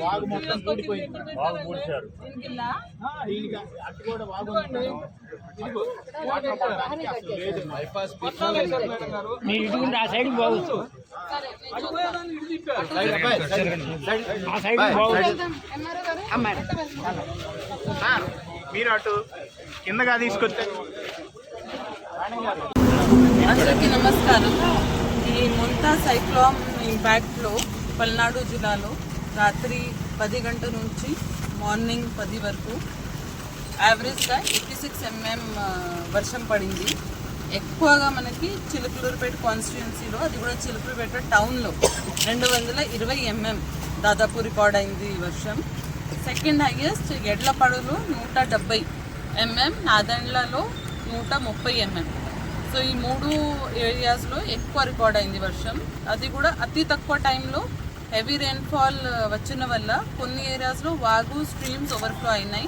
వాగు మొత్తం కూడిపోయింది బాగా మూడిశారు ఆ, ఈయనకి అటు కూడా వాగు లేదు. మీరు ఇటు ఆ సైడ్ పోవచ్చు. ఆ సైడ్ పోవచ్చు సార్, మీరు అటు కిందగా తీసుకొచ్చారు. అందరికీ నమస్కారం. ఈ ముంతా సైక్లోన్ ఇంపాక్ట్లో పల్నాడు జిల్లాలో రాత్రి పది గంటల నుంచి మార్నింగ్ పది వరకు. యావరేజ్గా ఎయిటీ సిక్స్ ఎంఎం వర్షం పడింది. ఎక్కువగా మనకి చిలుకలూరుపేట కాన్స్టిట్యున్సీలో అది కూడా చిలుకలూరుపేట టౌన్లో రెండు వందల ఇరవై ఎంఎం దాదాపు రికార్డ్ అయింది ఈ వర్షం. సెకండ్ హైయెస్ట్ ఎడ్లపడులో నూట డెబ్బై ఎంఎం నాదండ్లలో నూట ముప్పై ఎంఎం సో ఈ మూడు ఏరియాస్లో ఎక్కువ రికార్డ్ అయింది వర్షం. అది కూడా అతి తక్కువ టైంలో హెవీ రెయిన్ఫాల్ uh, వచ్చిన వల్ల కొన్ని ఏరియాస్లో వాగు స్ట్రీమ్స్ ఓవర్ఫ్లో అయినాయి.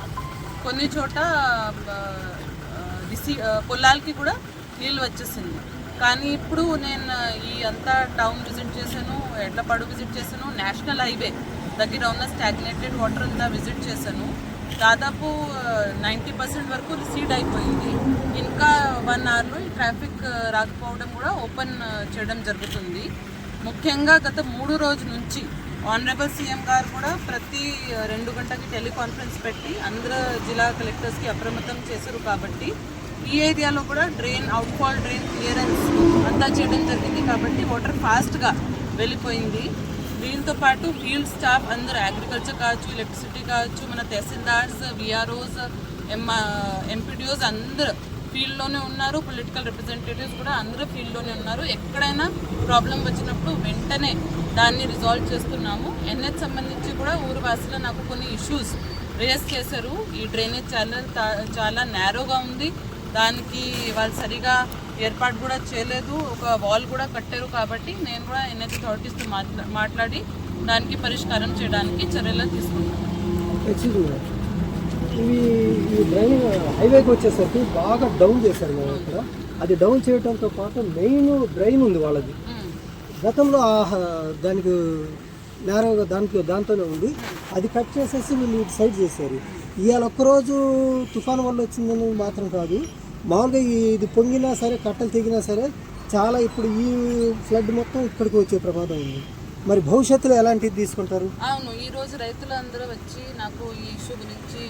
కొన్ని చోట uh, uh, రిసీ పొలాలకి కూడా నీళ్ళు వచ్చేసింది. కానీ ఇప్పుడు నేను ఈ అంతా టౌన్ విజిట్ చేశాను ఎడ్లపాడు విజిట్ చేశాను నేషనల్ హైవే దగ్గర ఉన్న స్టాగ్నేటెడ్ వాటర్ అంతా విజిట్ చేశాను. దాదాపు నైంటీ పర్సెంట్ వరకు రిసీడ్ అయిపోయింది. ఇంకా వన్ అవర్లో ఈ ట్రాఫిక్ రాకపోవడం కూడా ఓపెన్ చేయడం జరుగుతుంది. ముఖ్యంగా గత మూడు రోజుల నుంచి ఆనరబుల్ సీఎం గారు కూడా ప్రతి రెండు గంటకి టెలికాన్ఫరెన్స్ పెట్టి ఆంధ్ర జిల్లా కలెక్టర్స్కి అప్రమత్తం చేశారు కాబట్టి ఈ ఏరియాలో కూడా డ్రైన్ అవుట్ఫాల్ డ్రైన్ క్లియరెన్స్ అంతా చేయడం జరిగింది కాబట్టి వాటర్ ఫాస్ట్గా వెళ్ళిపోయింది. దీంతో పాటు ఫీల్డ్ స్టాఫ్ అందరూ అగ్రికల్చర్ కావచ్చు ఎలక్ట్రిసిటీ కావచ్చు మన తహసీల్దార్స్ విఆర్ఓస్ ఎం ఎంపీడీఓస్ అందరూ ఫీల్డ్లోనే ఉన్నారు. పొలిటికల్ రిప్రజెంటేటివ్స్ కూడా అందరూ ఫీల్డ్లోనే ఉన్నారు. ఎక్కడైనా ప్రాబ్లం వచ్చినప్పుడు వెంటనే దాన్ని రిజాల్వ్ చేస్తున్నాము. ఎన్హెచ్ సంబంధించి కూడా ఊరు వాసులు నాకు కొన్ని ఇష్యూస్ రేస్ చేశారు. ఈ డ్రైనేజ్ చాలా చాలా నేరోగా ఉంది. దానికి వాళ్ళు సరిగా ఏర్పాటు కూడా చేయలేదు. ఒక వాల్ కూడా కట్టారు కాబట్టి నేను కూడా ఎన్హెచ్ అథారిటీస్తో మాట్లా మాట్లాడి దానికి పరిష్కారం చేయడానికి చర్యలు తీసుకుంటాను ఇవి ఈ డ్రైనింగ్ హైవేకి వచ్చేసరికి బాగా డౌన్ చేశారు మేము ఇక్కడ అది డౌన్ చేయడంతో పాటు మెయిన్ డ్రైన్ ఉంది వాళ్ళది. గతంలో దానికి నేరోగా దానికి దాంతోనే ఉంది. అది కట్ చేసేసి వీళ్ళు ఇటు సైడ్ చేశారు. ఇవాళ ఒక్కరోజు తుఫాన్ వల్ల వచ్చిందని మాత్రం కాదు. మామూలుగా ఇది పొంగినా సరే కట్టలు తెగినా సరే చాలా ఇప్పుడు ఈ ఫ్లడ్ మొత్తం ఇక్కడికి వచ్చే ప్రమాదం ఉంది. మరి భవిష్యత్తులో ఎలాంటిది తీసుకుంటారు? అవును ఈ రోజు రైతులందరూ వచ్చి నాకు ఈ ఇష్యూ గురించి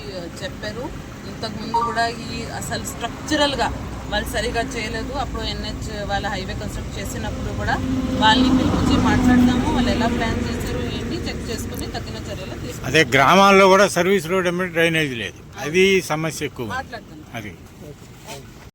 చెప్పారు. ఇంతకు ముందు కూడా ఈ అసలు స్ట్రక్చరల్గా వాళ్ళు సరిగా చేయలేదు. అప్పుడు ఎన్హెచ్ వాళ్ళ హైవే కన్స్ట్రక్ట్ చేసినప్పుడు కూడా వాళ్ళని పిలిపించి మాట్లాడతాము. వాళ్ళు ఎలా ప్లాన్ చేశారు ఏంటి చెక్ చేసుకుని తగిన చర్యలు తీసుకుంటాం అదే గ్రామాల్లో కూడా సర్వీస్ రోడ్ డ్రైనేజ్ లేదు. అది సమస్య ఎక్కువ. మాట్లాడతాను. అది.